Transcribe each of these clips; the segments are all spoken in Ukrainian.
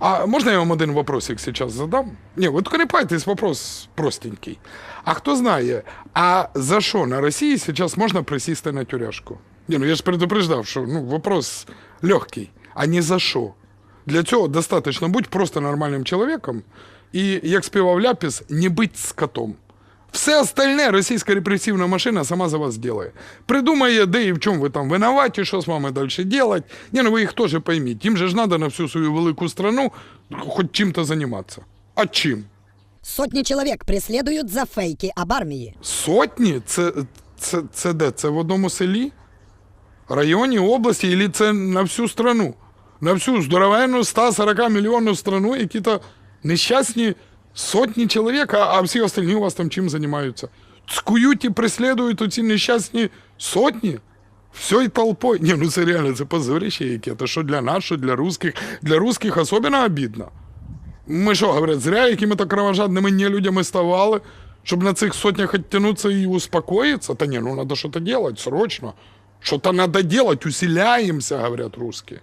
А можно я вам один вопросик сейчас задам? Не, вот вопрос простенький. А хто знає, а за що на Росії зараз можна присісти на тюряшку? Ні, ну я ж предупреждав, що ну, вопрос легкий. А не за що? Для цього достатньо бути просто нормальним чоловіком і, як співав Ляпіс, не бути скотом. Все остальне російська репресивна машина сама за вас делає. Придумає, де і в чому ви там винуваті, що з вами далі делать. Ні, ну ви їх теж пойміть. Їм же ж треба на всю свою велику страну хоч чим-то займатися. А чим? Сотни человек преследуют за фейки об армии. Сотні? Це, це, це де? Це в одному селі? Районі, області, і це на всю страну? На всю здоровенну 140 мільйонну страну, які то нещасні сотні чоловік, а, а всі остальні у вас там чим займаються? Цкують і преслідують оці нещасні сотні? Всьою толпою. Ні, ну це реально, це позорище яке. То що для нас, що для русських. Для русських особливо обідно. Ми що, говорять, зря якими-то кровожадними нелюдями ставали, щоб на цих сотнях оттянуться і успокоїться? Та ні, ну надо что-то делать срочно. Что-то надо делать, усиляемся, говорят русские.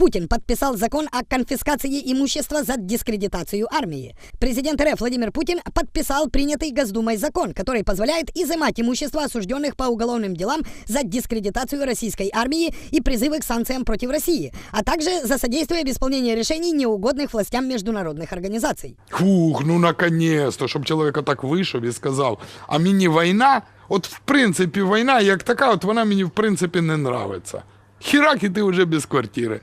Путин подписал закон о конфискации имущества за дискредитацию армии. Президент РФ Владимир Путин подписал принятый Госдумой закон, который позволяет изымать имущество осужденных по уголовным делам за дискредитацию российской армии и призывы к санкциям против России, а также за содействие в исполнении решений неугодных властям международных организаций. Фух, ну наконец-то, щоб чоловік так вийшов і сказав, а мені війна, от в принципі війна як така, от вона мені в принципі не нравиться. Хірак і ти вже без квартири.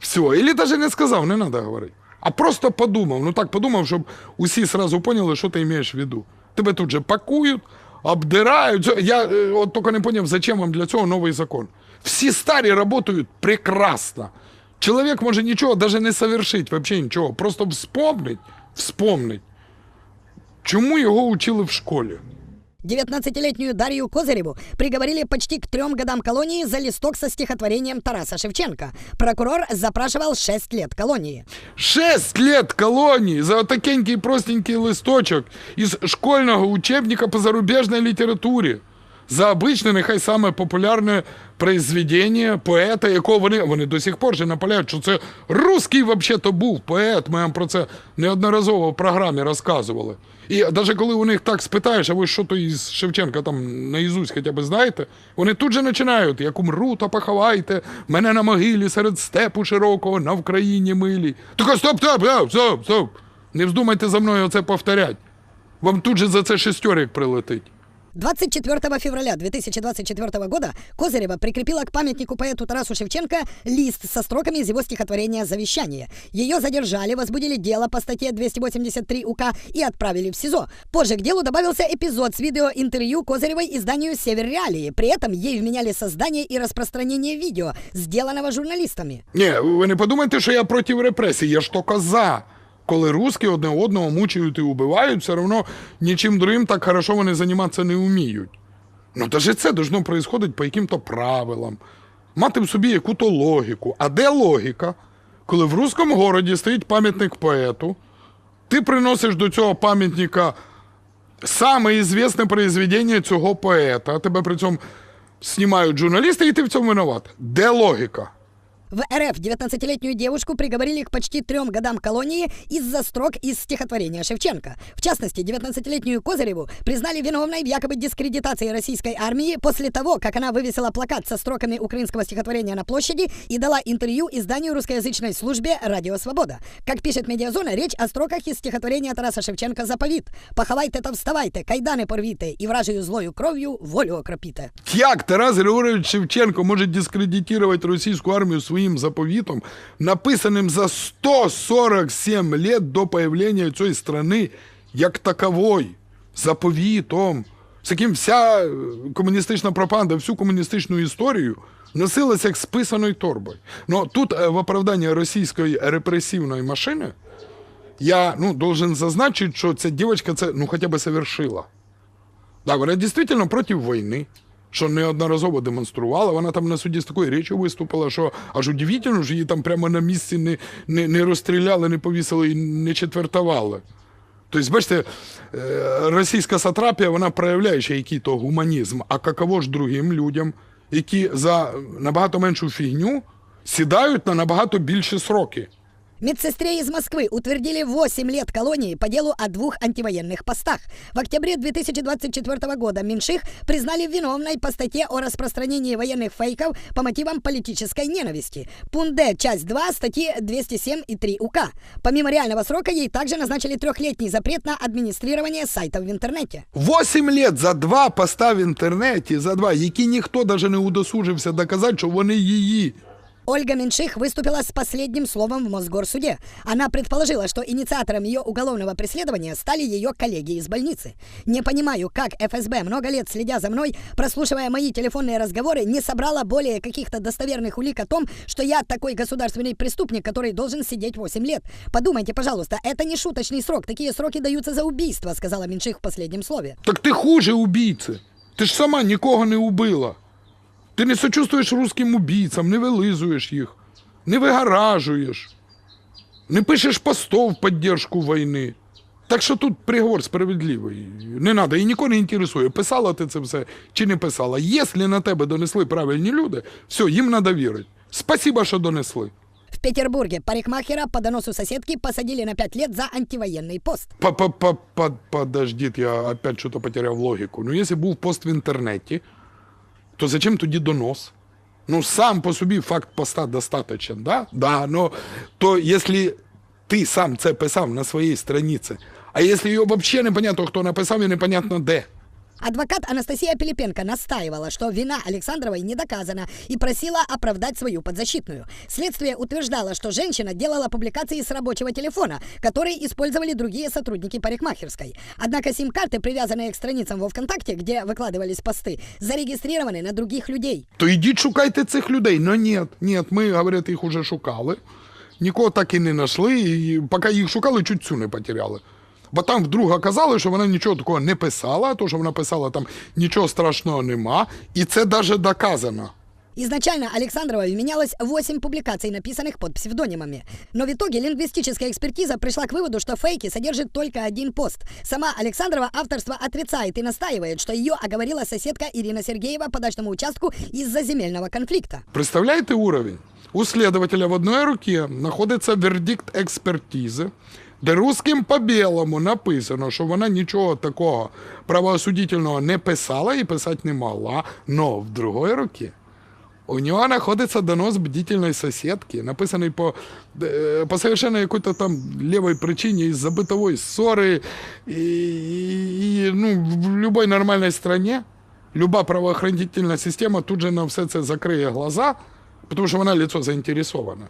Все, или даже не сказав, не треба говорити. А просто подумав, ну так подумав, щоб усі сразу поняли, що ти маєш в виду. Тебе тут же пакують, обдирають. Я е, от тільки не поняв, зачем вам для цього новий закон. Всі старі працюють прекрасно. Чоловік може нічого даже не совершить, вообще нічого. Просто вспомнить, вспомнить. Чому його учили в школі? 19-летнюю Дарью Козыреву приговорили почти к трем годам колонии за листок со стихотворением Тараса Шевченко. Прокурор запрашивал 6 лет колонии. Шесть лет колонії за отакенький простенький листочок із школьного учебника по зарубежной літературі. За обичне, нехай саме популярне произведення поета, якого вони, вони до сих пор же наполягають, що це русський взагалі-то був поет. Ми вам про це неодноразово в програмі розказували. І навіть коли у них так спитаєш, а ви що то із Шевченка там наїзусь хоча б знаєте, вони тут же починають, як умру, то поховайте, мене на могилі серед степу широкого, на Вкраїні милі. Тільки стоп, стоп, стоп, стоп, стоп. Не вздумайте за мною оце повторять. Вам тут же за це шестерик прилетить. 24 февраля 2024 года Козырева прикрепила к памятнику поэту Тарасу Шевченко лист со строками из его стихотворения «Завещание». Ее задержали, возбудили дело по статье 283 УК и отправили в СИЗО. Позже к делу добавился эпизод с видеоинтервью Козыревой изданию «Север Реалии». При этом ей вменяли создание и распространение видео, сделанного журналистами. Ні, ви не подумайте, що я проти репресій, я ж то коза. Коли русські одне одного мучають і убивають, все одно нічим другим так хорошо вони займатися не вміють. Ну, даже це должно происходить по яким-то правилам, мати в собі яку-то логіку. А де логіка? Коли в руському городі стоїть пам'ятник поету, ти приносиш до цього пам'ятника саме ізвісне произведення цього поета, тебе при цьому знімають журналісти, і ти в цьому винуват. Де логіка? В РФ 19-летнюю девушку приговорили к почти трем годам колонии из-за строк из стихотворения Шевченко. В частности, 19-летнюю Козыреву признали виновной в якобы дискредитации российской армии после того, как она вывесила плакат со строками украинского стихотворения на площади и дала интервью изданию русскоязычной службе «Радио Свобода». Как пишет «Медиазона», речь о строках из стихотворения Тараса Шевченко «Заповіт». «Поховайте та вставайте, кайдани порвіте, і вражею злою кров'ю волю окропіте». Як Тарас Григорович Шевченко може дискредитувати російську армію своїм заповітом, написаним за 147 лет до появлення цієї страни як такової, заповітом, з яким вся е, комуністична пропаганда, всю комуністичну історію носилася як з писаною торбою. Ну тут е, в оправданні російської репресивної машини я ну, должен зазначити, що ця дівчинка це ну, хоча б совершила. Так, вона дійсно проти війни, що неодноразово демонструвала. Вона там на суді з такою річчю виступила, що аж удивительно, що її там прямо на місці не, не, не розстріляли, не повісили і не четвертували. Тобто, бачите, е, російська сатрапія вона проявляє ще який то гуманізм, а каково ж другим людям, які за набагато меншу фігню сідають на набагато більші сроки. Медсестре из Москвы утвердили 8 лет колонии по делу о двух антивоенных постах. В октябре 2024 года Меньших признали виновной по статье о распространении военных фейков по мотивам политической ненависти. Пункт Д, часть 2 статьи 207 и 3 УК. Помимо реального срока ей также назначили трехлетний запрет на администрирование сайтов в интернете. Восім лет за два поста в інтернеті, за два, які ніхто даже не удосужився доказати, що вони її. Ольга Меньших выступила с последним словом в Мосгорсуде. Она предположила, что инициатором ее уголовного преследования стали ее коллеги из больницы. Не понимаю, как ФСБ, много лет следя за мной, прослушивая мои телефонные разговоры, не собрала более каких-то достоверных улик о том, что я такой государственный преступник, который должен сидеть 8 лет. Подумайте, пожалуйста, это не шуточный срок. Такие сроки даются за убийство, сказала Меньших в последнем слове. Так ти хуже убійці. Ти ж сама нікого не убила. Ти не сочувствуєш русським убійцям, не вилизуєш їх, не вигаражуєш, не пишеш постов в підтримку війни. Так що тут приговор справедливий. Не треба, і нікого не інтересує, писала ти це все чи не писала. Якщо на тебе донесли правильні люди, все, їм треба вірити. Спасибо, що донесли. В Петербурге парикмахера по доносу соседки посадили на 5 лет за антивоенный пост. По-по-по- Подождіть, я опять что-то потеряв логіку. Ну, якщо був пост в інтернеті, то зачем тоді донос? Ну, сам по собі факт поста достаточен, да? Да, но то якщо ти сам це писав на своїй страниці, а якщо його взагалі непонятно, хто написав і непонятно де. Адвокат Анастасия Пилипенко настаивала, что вина Александровой не доказана и просила оправдать свою подзащитную. Следствие утверждало, что женщина делала публикации с рабочего телефона, который использовали другие сотрудники парикмахерской. Однако сим-карты, привязанные к страницам во ВКонтакте, где выкладывались посты, зарегистрированы на других людей. То йдіть шукайте цих людей. Но ні, ні, ми, говорять, їх уже шукали. Нікого так і не знайшли, і поки їх шукали, чуть цю не потеряли. Бо там вдруг казали, що вона нічого такого не писала, то, що вона писала, там нічого страшного нема, і це навіть доказано. Изначально Александрова вменялось 8 публикаций, написанных под псевдонимами. Но в итоге лингвистическая экспертиза пришла к выводу, что фейки содержит только один пост. Сама Александрова авторство отрицает и настаивает, что ее оговорила соседка Ирина Сергеева по дачному участку из-за земельного конфликта. Представляєте уровень? У следователя в одной руке знаходиться вердикт експертизи, де русским по білому написано, що вона нічого такого правоосудительного не писала і писати не могла, но в другой руке у нього знаходиться донос бдительної сусідки, написаний по, е, по совершенно якой-то там левой причине из-за бытовой ссоры. И, и, и, ну, в любой нормальной стране люба правоохранительна система тут же на все це закриє глаза, тому що вона лицо заінтересоване.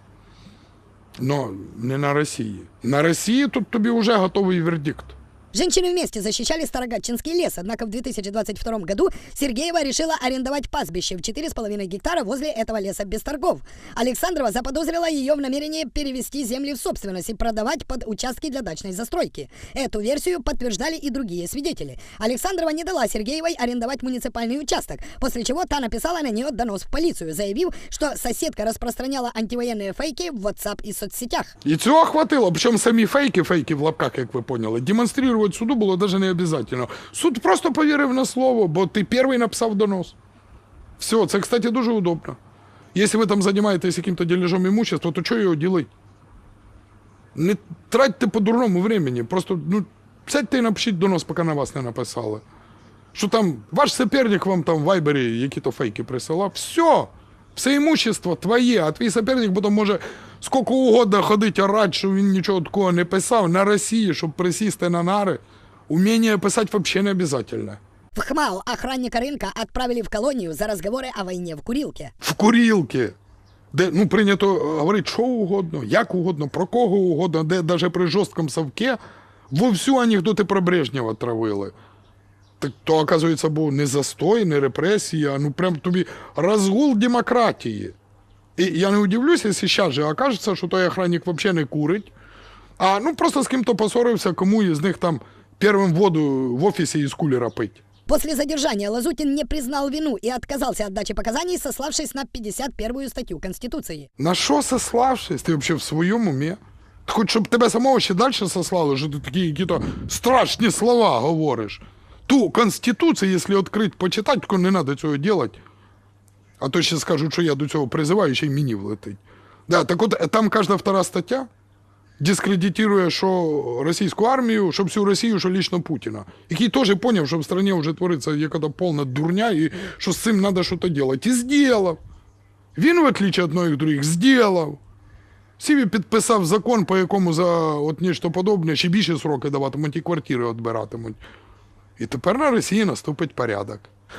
Но не на Росії. На Росії тут тобі вже готовий вердикт. Женщины вместе защищали Старогатчинский лес, однако в 2022 году Сергеева решила арендовать пастбище в 4,5 гектара возле этого леса без торгов. Александрова заподозрила ее в намерении перевести земли в собственность и продавать под участки для дачной застройки. Эту версию подтверждали и другие свидетели. Александрова не дала Сергеевой арендовать муниципальный участок, после чего та написала на нее донос в полицию, заявив, что соседка распространяла антивоенные фейки в WhatsApp и соцсетях. І цього хватило. Причому самі фейки, фейки в лапках, як ви поняли, демонструвати суду було навіть не обов'язково. Суд просто повірив на слово, бо ти перший написав донос. Все, це, кстати, дуже удобно. Якщо ви там займаєтесь яким-то дележом имущества, то чого його ділити? Не тратьте по-дурному времени. Просто ну, сядьте і напишіть донос, поки на вас не написали. Що там ваш соперник вам там в вайбері які-то фейки присилав. Все. Все имущество твоє, а твій соперник потім може скільки угодно ходити орати, що він нічого такого не писав на Росії, щоб присісти на нари. Уміння писати взагалі не обов'язково. В ХМАО охранника рынка отправили в колонию за разговоры о войне в курилке. В курілки, де ну, прийнято говорити що угодно, як угодно, про кого угодно, де навіть при жорсткому совке вовсю анекдоти про Брежнєва травили. Так то, оказується, був не застой, не репресія, а ну прям тобі розгул демократії. І я не удивлюсь, якщо зараз же окажеться, що той охранник взагалі не курить, а ну просто з ким-то поссорився, кому із них там первим воду в офісі із кулера пить. После задержания Лазутин не признал вину и отказался от дачи показаний, сославшись на 51-ю статью Конституции. На що сославшись? Ти взагалі в своєму умі? Хоч щоб тебе самого ще далі сослали, що ти такі якісь страшні слова говориш. Ту Конституцію, якщо відкрити, почитати, то не треба цього робити. А то ще скажуть, що я до цього призиваю, ще й мені влетить. Да, так от там кожна втора стаття дискредитує що російську армію, що всю Росію, що лічно Путіна. Який теж зрозумів, що в країні вже твориться якась повна дурня, і що з цим треба щось робити. І зробив. Він, в отличие від многих других, зробив. Сіві підписав закон, по якому за от нічто подобне ще більше сроки даватимуть і квартири відбиратимуть. І тепер на Росії наступить порядок.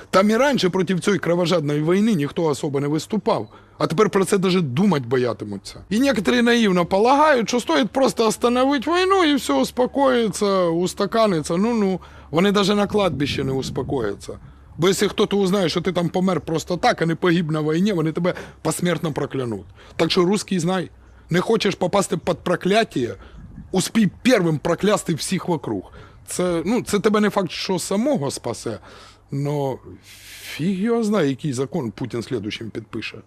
Там і раніше проти цієї кровожадної війни ніхто особо не виступав, а тепер про це навіть думати боятимуться. І некоторі наївно полагають, що стоїть просто остановити війну і все успокоїться, устаканиться. Ну-ну, вони навіть на кладбищі не успокояться. Бо якщо хтось узнає, що ти там помер просто так, а не погиб на війні, вони тебе посмертно проклянуть. Так що русський знай, не хочеш попасти під прокляття, успій першим проклясти всіх вокруг. Це, ну, це тебе не факт, що самого спасе, але фіг його знає, який закон Путін слідчим підпише.